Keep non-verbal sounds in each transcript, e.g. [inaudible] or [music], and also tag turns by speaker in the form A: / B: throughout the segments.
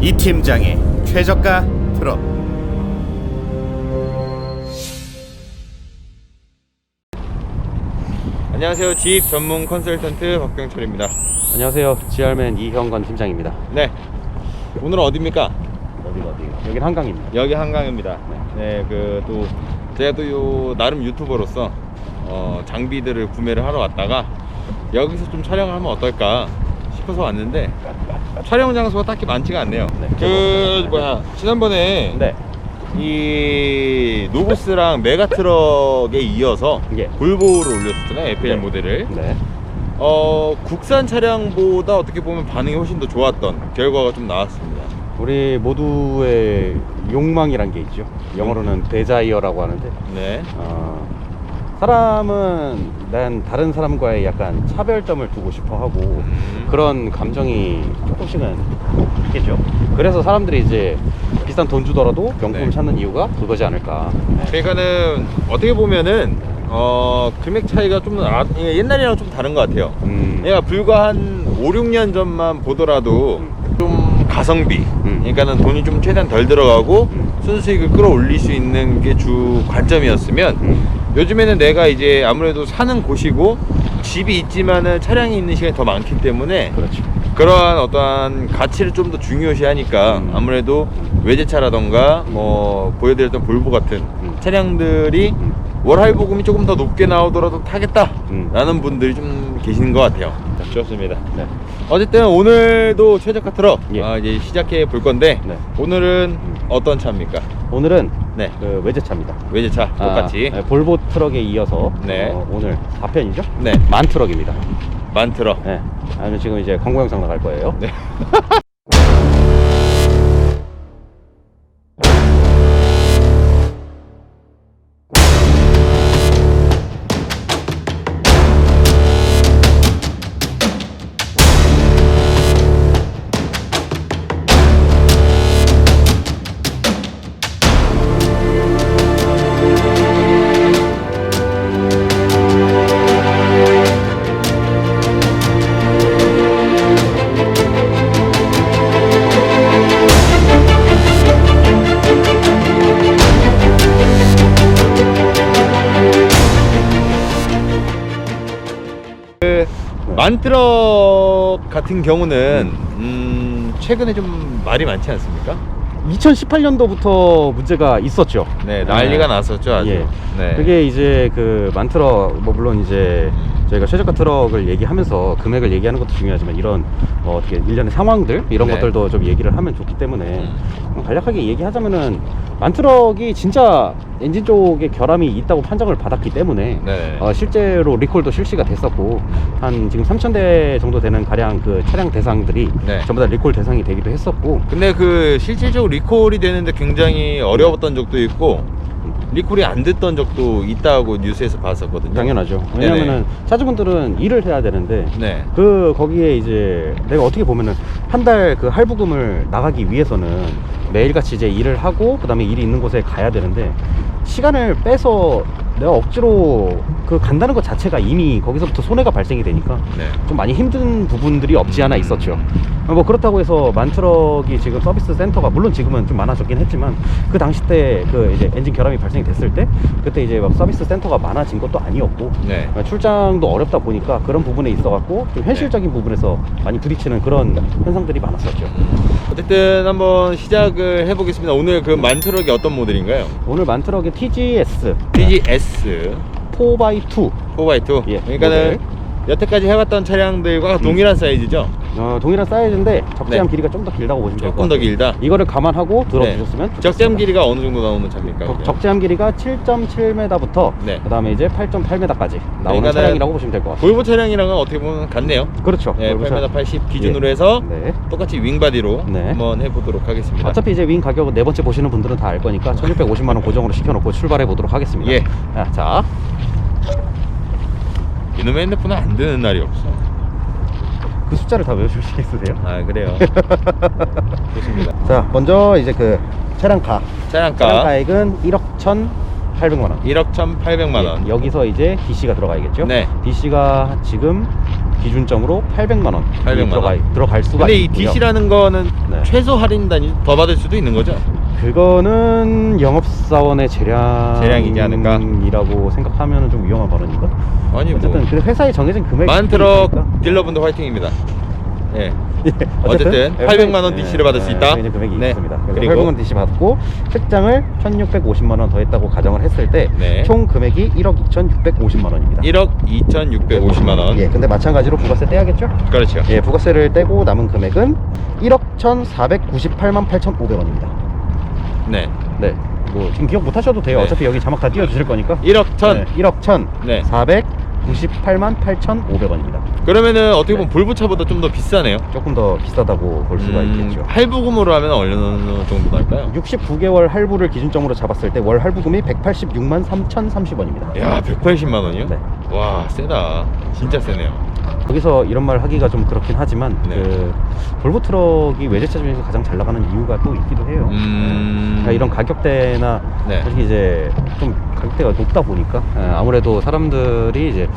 A: 이 팀장의 최저가 트럭
B: 안녕하세요. 집 전문 컨설턴트 박병철입니다.
C: 안녕하세요. GR맨 이형건 팀장입니다.
B: 네. 오늘은 어디입니까?
C: 여기 어디요? 여긴 한강입니다.
B: 여기 한강입니다. 네, 그 또 제가 또 요 나름 유튜버로서 어, 장비들을 구매를 하러 왔다가 여기서 좀 촬영을 하면 어떨까 싶어서 왔는데 촬영 장소가 딱히 많지가 않네요.
C: 네.
B: 그 뭐야 지난번에
C: 네.
B: 이 노브스랑 메가트럭에 이어서
C: 예.
B: 볼보를 올렸었잖아요. FL
C: 네.
B: 모델을.
C: 네.
B: 어 국산 차량보다 어떻게 보면 반응이 훨씬 더 좋았던 결과가 좀 나왔습니다.
C: 우리 모두의 욕망이란 게 있죠. 영어로는 데자이어라고 하는데
B: 네.
C: 어, 사람은 난 다른 사람과의 약간 차별점을 두고 싶어 하고
B: 음.
C: 그런 감정이 조금씩은 있겠죠. 그래서 사람들이 이제 비싼 돈 주더라도 명품을
B: 네.
C: 찾는 이유가 그거지 않을까.
B: 그러니까는 어떻게 보면은 어 금액 차이가 좀 아, 옛날이랑 좀 다른 것 같아요.
C: 음.
B: 내가 불과 한 5, 6년 전만 보더라도 좀 가성비,
C: 음.
B: 그러니까는 돈이 좀 최대한 덜 들어가고
C: 음.
B: 순수익을 끌어올릴 수 있는 게 주 관점이었으면
C: 음.
B: 요즘에는 내가 이제 아무래도 사는 곳이고 집이 있지만은 차량이 있는 시간이 더 많기 때문에
C: 그렇죠.
B: 그러한 어떠한 가치를 좀 더 중요시하니까
C: 음.
B: 아무래도 외제차라던가 뭐 보여드렸던 볼보 같은
C: 음.
B: 차량들이
C: 음.
B: 월할부금이 조금 더 높게 나오더라도 타겠다라는
C: 음.
B: 분들이 좀 계시는 것 같아요. 좋습니다.
C: 네.
B: 어쨌든 오늘도 최저가 트럭
C: 예.
B: 아, 이제 시작해 볼 건데
C: 네.
B: 오늘은
C: 음.
B: 어떤 차입니까?
C: 오늘은
B: 네
C: 그 외제차입니다.
B: 외제차 똑같이
C: 아, 네, 볼보 트럭에 이어서
B: 네.
C: 어, 오늘 4편이죠?
B: 네
C: 만 트럭입니다.
B: 만 트럭.
C: 네. 아니 지금 이제 광고 영상 나갈 거예요.
B: 네. [laughs] 만트럭 같은 경우는 음, 최근에 좀 말이 많지 않습니까?
C: 2018년도부터 문제가 있었죠.
B: 네 난리가 났었죠 아주.
C: 예.
B: 네.
C: 그게 이제 그 만트럭 뭐 물론 이제 저희가 최저가 트럭을 얘기하면서 금액을 얘기하는 것도 중요하지만 이런 어, 어떻게 일련의 상황들 이런
B: 네.
C: 것들도 좀 얘기를 하면 좋기 때문에
B: 음.
C: 간략하게 얘기하자면은 만트럭이 진짜 엔진 쪽에 결함이 있다고 판정을 받았기 때문에
B: 네.
C: 어, 실제로 리콜도 실시가 됐었고 한 지금 3,000대 정도 되는 가량 그 차량 대상들이
B: 네.
C: 전부 다 리콜 대상이 되기도 했었고
B: 근데 그 실질적으로 리콜이 되는데 굉장히 어려웠던 적도 있고 리콜이 안 됐던 적도 있다고 뉴스에서 봤었거든요.
C: 당연하죠. 왜냐면은 차주분들은 일을 해야 되는데
B: 네.
C: 그 거기에 이제 내가 어떻게 보면은 한 달 그 할부금을 나가기 위해서는 매일같이 이제 일을 하고 그다음에 일이 있는 곳에 가야 되는데 시간을 빼서 내가 억지로 그 간다는 것 자체가 이미 거기서부터 손해가 발생이 되니까
B: 네.
C: 좀 많이 힘든 부분들이 없지 않아 있었죠. 뭐 그렇다고 해서 만트럭이 지금 서비스 센터가 물론 지금은 좀 많아졌긴 했지만 그 당시 때 그 이제 엔진 결함이 발생이 됐을 때 그때 이제 막 서비스 센터가 많아진 것도 아니었고
B: 네.
C: 출장도 어렵다 보니까 그런 부분에 있어 갖고 좀 현실적인 부분에서 많이 부딪히는 그런 현상들이 많았었죠.
B: 어쨌든 한번 시작을 해보겠습니다. 오늘 그 만트럭이 어떤 모델인가요?
C: 오늘 만트럭의 TGS
B: TGS
C: 4x2
B: 4x2.
C: 예,
B: 그러니까는 여태까지 해왔던 차량들과 동일한 사이즈죠.
C: 어, 동일한 사이즈인데 적재함
B: 네.
C: 길이가 좀 더 길다고 보시면 될것
B: 조금 더
C: 같아요.
B: 길다.
C: 이거를 감안하고 들어주셨으면
B: 네. 적재함 길이가 어느 정도 나오는 차입니까?
C: 적-? 적재함 길이가 7.7m부터
B: 네.
C: 그다음에 이제 8.8m까지 나오는
B: 그러니까는
C: 차량이라고 보시면 될 것 같아요.
B: 볼보 차량이랑은 어떻게 보면 같네요.
C: 그렇죠.
B: 네,
C: 볼보 차-
B: 8m 80 기준으로
C: 예.
B: 해서
C: 네.
B: 똑같이 윙바디로
C: 네.
B: 한번 해보도록 하겠습니다.
C: 어차피 이제 윙 가격은 네 번째 보시는 분들은 다 알 거니까 1650만 원 고정으로 시켜놓고 출발해 보도록 하겠습니다.
B: 예.
C: 자, 자,
B: 이놈의 핸드폰은 안 되는 날이 없어.
C: 그 숫자를 다 외우실 수 있으세요?
B: 아 그래요. [laughs] 좋습니다.
C: 자, 먼저 이제 그 차량가. 차량
B: 차량가
C: 가액은 1억 1,800만 원.
B: 1억 1,800만 원.
C: 예, 여기서 이제 DC가 들어가야겠죠?
B: 네.
C: DC가 지금 기준점으로 800만 원
B: 800만
C: 들어가,
B: 원.
C: 들어갈 수가
B: 근데 이
C: 있고요.
B: DC라는 거는
C: 네. 네.
B: 최소 할인단이 더 받을 수도 있는 거죠?
C: 그거는 영업사원의 재량
B: 재량이지 않을까?
C: 이라고 생각하면 좀 위험한 발언인가?
B: 아니
C: 어쨌든 뭐그 회사에 정해진 금액이
B: 만트럭
C: 있으니까.
B: 딜러분들 화이팅입니다. 예. [laughs]
C: 예,
B: 어쨌든 800만 원 DC를 받을 수 있다.
C: 네, 금액이
B: 네.
C: 있습니다. 그래서
B: 그리고
C: 800만 원 DC 받고 책장을 1,650만 원 더했다고 가정을 했을 때
B: 네.
C: 총 금액이 1억 2,650만 원입니다.
B: 1억 2,650만 원.
C: 예, 근데 마찬가지로 부가세 떼야겠죠?
B: 그렇죠.
C: 예, 부가세를 떼고 남은 금액은 1억 1,498만 8,500원입니다.
B: 네.
C: 네. 뭐 지금 기억 못 하셔도 돼요.
B: 네.
C: 어차피 여기 자막 다 띄워 주실 거니까.
B: 1억 1천.
C: 네, 1억 1,000.
B: 네.
C: 498만 8,500원입니다.
B: 그러면은 어떻게 보면
C: 네.
B: 볼부차보다 좀 더 비싸네요.
C: 조금 더 비싸다고 볼 수가
B: 음,
C: 있겠죠.
B: 할부금으로 하면 어느 정도 날까요?
C: 69개월 할부를 기준점으로 잡았을 때 월 할부금이 186만 3,030원입니다.
B: 야, 180만 원이요?
C: 네.
B: 와, 세다. 진짜 세네요.
C: 여기서 이런 말 하기가 좀 그렇긴 하지만
B: 네.
C: 그 볼보 트럭이 외제차 중에서 가장 잘 나가는 이유가 또 있기도 해요.
B: 음.
C: 그러니까 이런 가격대나
B: 네.
C: 솔직히 이제 좀 가격대가 높다 보니까 예, 아무래도 사람들이 이제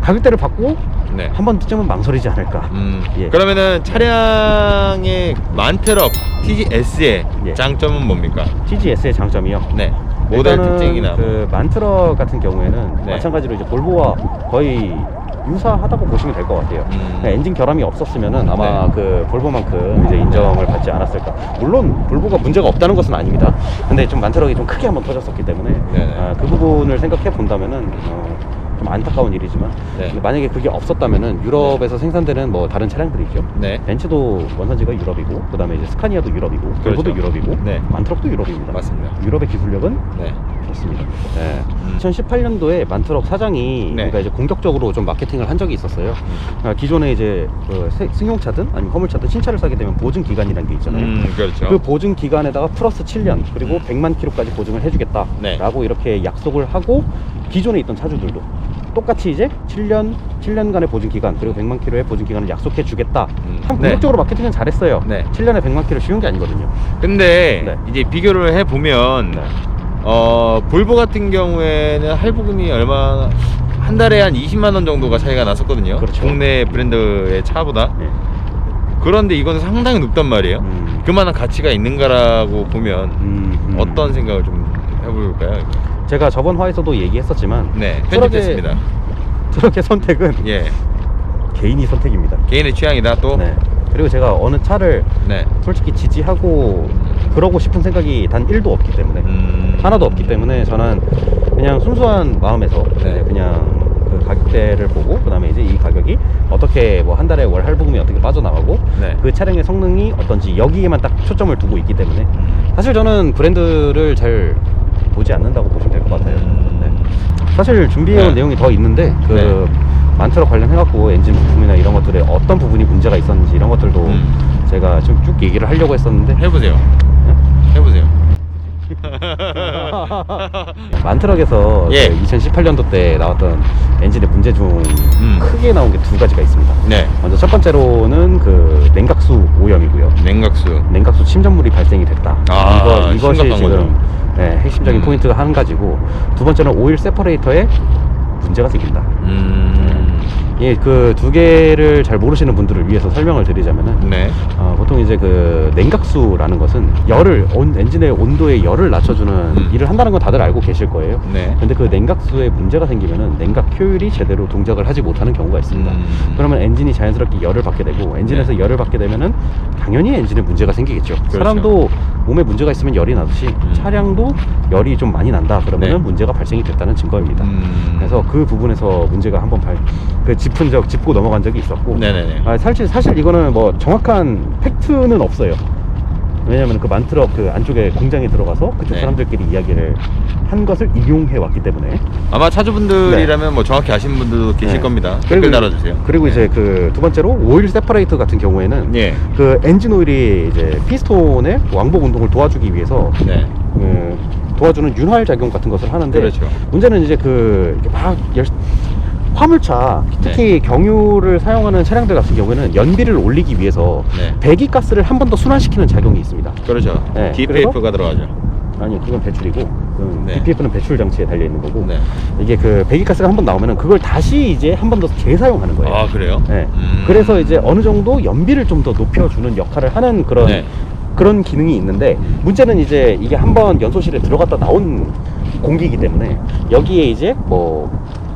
C: 가격대를 받고
B: 네.
C: 한 번쯤은 망설이지 않을까.
B: 음.
C: 예.
B: 그러면은 차량의 만트럭 TGS의
C: 예.
B: 장점은 뭡니까?
C: TGS의 장점이요.
B: 네. 모델 특징이나
C: 그 만트럭 같은 경우에는
B: 네.
C: 마찬가지로 이제 볼보와 거의 유사하다고 보시면 될 것 같아요.
B: 음.
C: 엔진 결함이 없었으면은 아마
B: 네.
C: 그 볼보만큼 이제 인정을 받지 않았을까. 물론 볼보가 문제가 없다는 것은 아닙니다. 근데 좀 만트럭이 좀 크게 한번 터졌었기 때문에
B: 네네.
C: 아, 그 부분을 생각해 본다면은 어, 좀 안타까운 일이지만
B: 네.
C: 근데 만약에 그게 없었다면은 유럽에서 생산되는 뭐 다른 차량들이죠.
B: 네.
C: 벤츠도 원산지가 유럽이고 그다음에 이제 스카니아도 유럽이고 볼보도
B: 그렇죠.
C: 유럽이고
B: 네.
C: 만트럭도 유럽입니다.
B: 맞습니다.
C: 유럽의 기술력은
B: 네.
C: 좋습니다. 네.
B: 음.
C: 2018년도에 만트럭 사장이
B: 네.
C: 그러니까 이제 공격적으로 좀 마케팅을 한 적이 있었어요. 그러니까 기존에 이제 그 세- 승용차든 아니면 화물차든 신차를 사게 되면 보증 기간이라는 게 있잖아요.
B: 음, 그렇죠.
C: 그 보증 기간에다가 플러스 7년 그리고
B: 음.
C: 100만 킬로까지 보증을 해주겠다라고
B: 네.
C: 이렇게 약속을 하고 기존에 있던 차주들도 똑같이 이제 7년 7년간의 보증 기간 그리고 100만 킬로의 보증 기간을 약속해 주겠다.
B: 음.
C: 참
B: 네.
C: 공격적으로 마케팅은 잘했어요.
B: 네.
C: 7년에 100만 킬로 쉬운 게 아니거든요.
B: 근데
C: 네.
B: 이제 비교를 해 보면
C: 네.
B: 어 볼보 같은 경우에는 할부금이 얼마 한 달에 한 20만 원 정도가 차이가 났었거든요.
C: 그렇죠.
B: 국내 브랜드의 차보다.
C: 네.
B: 그런데 이거는 상당히 높단 말이에요.
C: 음.
B: 그만한 가치가 있는가라고 보면
C: 음, 음.
B: 어떤 생각을 좀 해볼까요?
C: 제가 저번 화에서도 얘기했었지만
B: 네, 편집됐습니다.
C: 트럭의 선택은
B: 예,
C: 개인이 선택입니다.
B: 개인의 취향이다 또.
C: 네. 그리고 제가 어느 차를
B: 네.
C: 솔직히 지지하고 그러고 싶은 생각이 단 1도 없기 때문에
B: 음.
C: 하나도 없기 때문에 저는 그냥 순수한 마음에서
B: 네.
C: 그냥 그 가격대를 보고 그다음에 이제 이 가격이 어떻게 뭐 한 달에 월 할부금이 어떻게 빠져나가고
B: 네.
C: 그 차량의 성능이 어떤지 여기에만 딱 초점을 두고 있기 때문에
B: 음.
C: 사실 저는 브랜드를 잘 보지 않는다고 보시면 될 것 같아요.
B: 음.
C: 네. 사실 준비해온
B: 네.
C: 내용이 더 있는데 그
B: 네.
C: 만트럭 관련해갖고 엔진 부품이나 이런 것들에 어떤 부분이 문제가 있었는지 이런 것들도
B: 음.
C: 제가 좀 쭉 얘기를 하려고 했었는데
B: 해보세요.
C: 네?
B: 해보세요. [laughs]
C: 만트럭에서
B: 예.
C: 2018년도 때 나왔던 엔진의 문제 중
B: 음.
C: 크게 나온 게 두 가지가 있습니다.
B: 네.
C: 먼저 첫 번째로는 그 냉각수 오염이고요.
B: 냉각수.
C: 냉각수 침전물이 발생이 됐다.
B: 아,
C: 이거, 이것이 지금
B: 거죠.
C: 네, 핵심적인
B: 음.
C: 포인트가 한 가지고 두 번째는 오일 세퍼레이터에 문제가 생긴다.
B: 음.
C: 예, 그 두 개를 잘 모르시는 분들을 위해서 설명을 드리자면은
B: 네.
C: 어, 보통 이제 그 냉각수라는 것은 열을 온, 엔진의 온도에 열을 낮춰주는
B: 음.
C: 일을 한다는 건 다들 알고 계실 거예요.
B: 네.
C: 근데 그 냉각수에 문제가 생기면은 냉각 효율이 제대로 동작을 하지 못하는 경우가 있습니다.
B: 음.
C: 그러면 엔진이 자연스럽게 열을 받게 되고 엔진에서
B: 네.
C: 열을 받게 되면은 당연히 엔진에 문제가 생기겠죠.
B: 그렇죠.
C: 사람도 몸에 문제가 있으면 열이 나듯이
B: 음.
C: 차량도 열이 좀 많이 난다 그러면은
B: 네.
C: 문제가 발생이 됐다는 증거입니다.
B: 음.
C: 그래서 그 부분에서 문제가 한번 발, 그 짚은 적, 짚고 넘어간 적이 있었고.
B: 네네네.
C: 아, 사실, 사실 이거는 뭐 정확한 팩트는 없어요. 왜냐면 그 만트럭 그 안쪽에 공장에 들어가서 그쪽
B: 네.
C: 사람들끼리 이야기를 한 것을 이용해 왔기 때문에.
B: 아마 차주분들이라면 뭐 정확히 아시는 분들도 계실
C: 네.
B: 겁니다. 댓글 달아주세요.
C: 그리고 이제 그 두 번째로 오일 세퍼레이터 같은 경우에는
B: 예.
C: 그 엔진 오일이 이제 피스톤의 왕복 운동을 도와주기 위해서
B: 네.
C: 그 도와주는 윤활 작용 같은 것을 하는데
B: 그렇죠.
C: 문제는 이제 그 막 열, 화물차 특히
B: 네.
C: 경유를 사용하는 차량들 같은 경우에는 연비를 올리기 위해서
B: 네.
C: 배기 가스를 한 번 더 순환시키는 작용이 있습니다.
B: 그렇죠.
C: 네,
B: DPF가 들어가죠.
C: 아니 그건 배출이고
B: 네.
C: DPF는 배출 장치에 달려 있는 거고
B: 네.
C: 이게 그 배기가스가 한 번 나오면은 그걸 다시 이제 한 번 더 재사용하는 거예요.
B: 아 그래요?
C: 네.
B: 음.
C: 그래서 이제 어느 정도 연비를 좀 더 높여주는 역할을 하는 그런
B: 네.
C: 그런 기능이 있는데 문제는 이제 이게 한 번 연소실에 들어갔다 나온 공기이기 때문에 여기에 이제 뭐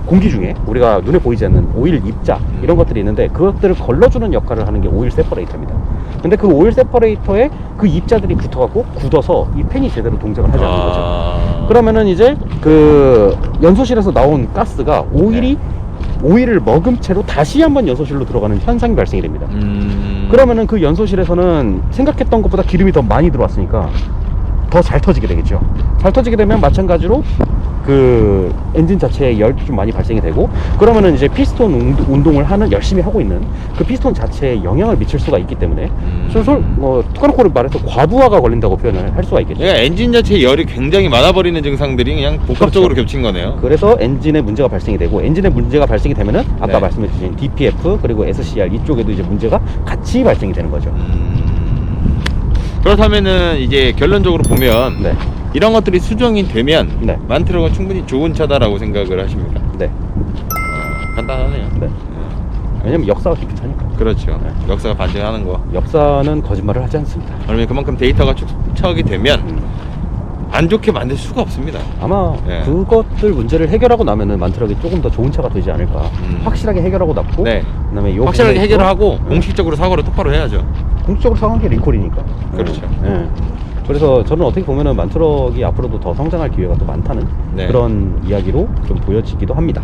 C: 공기 중에 우리가 눈에 보이지 않는 오일 입자 이런 것들이 있는데 그것들을 걸러주는 역할을 하는 게 오일 세퍼레이터입니다. 근데 그 오일 세퍼레이터에 그 입자들이 붙어갖고 굳어서 이 팬이 제대로 동작을 하지 않는 거죠.
B: 아...
C: 그러면은 이제 그 연소실에서 나온 가스가 오일이
B: 네.
C: 오일을 머금 채로 다시 한번 연소실로 들어가는 현상이 발생이 됩니다.
B: 음...
C: 그러면은 그 연소실에서는 생각했던 것보다 기름이 더 많이 들어왔으니까 더 잘 터지게 되겠죠. 잘 터지게 되면 마찬가지로 그 엔진 자체에 열이 좀 많이 발생이 되고 그러면은 이제 피스톤 운- 운동을 하는 열심히 하고 있는 그 피스톤 자체에 영향을 미칠 수가 있기 때문에
B: 음.
C: 솔솔 뭐 뚜까놓고 말해서 과부하가 걸린다고 표현을 할 수가 있겠죠.
B: 그러니까 엔진 자체에 열이 굉장히 많아버리는 증상들이 그냥 복합적으로 겹친 거네요.
C: 그래서 엔진에 문제가 발생이 되고 엔진에 문제가 발생이 되면은 아까
B: 네.
C: 말씀해 주신 DPF 그리고 SCR 이쪽에도 이제 문제가 같이 발생이 되는 거죠.
B: 음... 그렇다면은 이제 결론적으로 보면
C: 네.
B: 이런 것들이 수정이 되면
C: 네.
B: 만트럭은 충분히 좋은 차다라고 생각을 하십니까?
C: 네.
B: 어, 간단하네요.
C: 네.
B: 네.
C: 왜냐면 역사가 깊은 차니까.
B: 그렇죠.
C: 네.
B: 역사가 반증하는 거.
C: 역사는 거짓말을 하지 않습니다.
B: 그러면 그만큼 데이터가 축적이 되면
C: 음.
B: 안 좋게 만들 수가 없습니다.
C: 아마
B: 네.
C: 그것들 문제를 해결하고 나면은 만트럭이 조금 더 좋은 차가 되지 않을까.
B: 음.
C: 확실하게 해결하고 났고.
B: 네.
C: 그다음에 요
B: 확실하게
C: 부분에
B: 해결을
C: 또-
B: 하고
C: 네.
B: 공식적으로 사과를 똑바로 해야죠.
C: 공식적으로 상한 게 리콜이니까.
B: 그렇죠.
C: 네. 네. 그래서 저는 어떻게 보면은 만트럭이 앞으로도 더 성장할 기회가 또 많다는
B: 네.
C: 그런 이야기로 좀 보여지기도 합니다.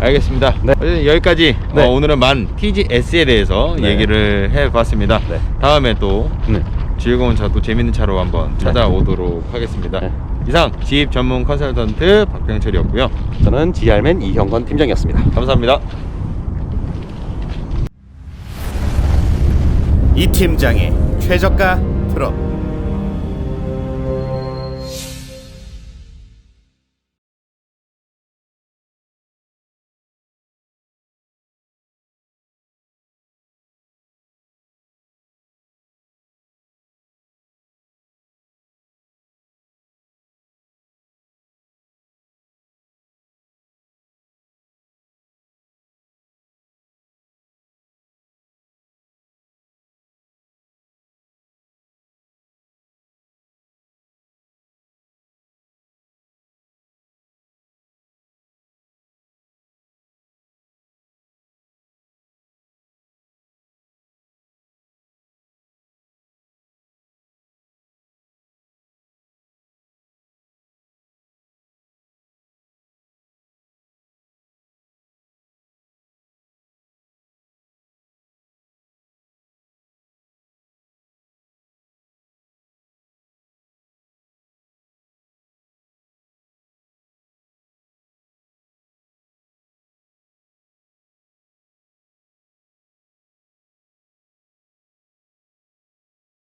B: 알겠습니다.
C: 네.
B: 어쨌든 여기까지
C: 네.
B: 어, 오늘은 만 TGS에 대해서
C: 네.
B: 얘기를 해봤습니다.
C: 네.
B: 다음에 또
C: 네.
B: 즐거운 차, 또 재밌는 차로 한번 찾아오도록 하겠습니다.
C: 네.
B: 이상 지입 전문 컨설턴트 박병철이었고요.
C: 저는 GR맨 이형건 팀장이었습니다.
B: 감사합니다.
A: 이 팀장의 최저가 트롯